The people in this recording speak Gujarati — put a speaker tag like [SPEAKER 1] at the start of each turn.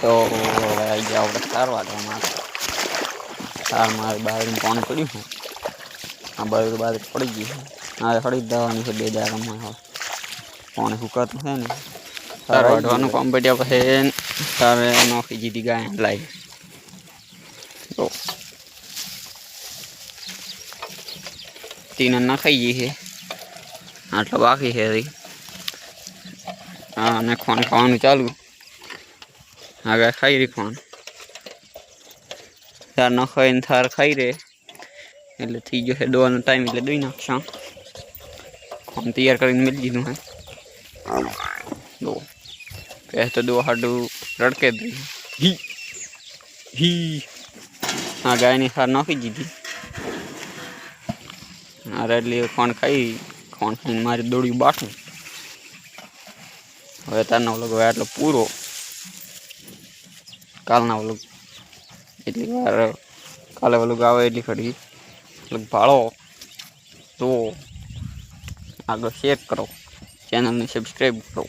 [SPEAKER 1] તો આવી ગયા આપણે સાર વાગવામાં સાર મારે બાજરીનું પાણી પડ્યું છે. આ બાજુ બાજુ પડી ગયું છે. હવે હળી દેવાની છે બે દાડામાં હવે. પાણી સુકાતું છે ને. સાર વાઢવાનું કામ પડ્યા પછી સારે નોખી જીધી ગાય લાવી તો તીને ખાઈ ગઈ છે. આટલો બાકી છે હા અને ખોન ખાવાનું ચાલુ. આગળ ખાઈ રહી ખોન તાર ન ખાઈને થાર ખાઈ રે એટલે થઈ ગયો છે દોવાનો ટાઈમ એટલે દોઈ નાખશા આમ તૈયાર કરીને મેળવી દીધું હે દો કહે તો દો હાડું રડકે રહી હી હી હા ગાયની થાર નાખી દીધી આ એટલે ખોણ ખાઈ ખોણ ખાઈને મારી દોડ્યું બાટું હવે તારનો લગો એટલો પૂરો કાલના વ્લોગ એટલી વાર કાલે વ્લોગ આવે એટલી ખરી વ્લોગ ભાળો. તો આગળ શેર કરો. ચેનલને સબસ્ક્રાઈબ કરો.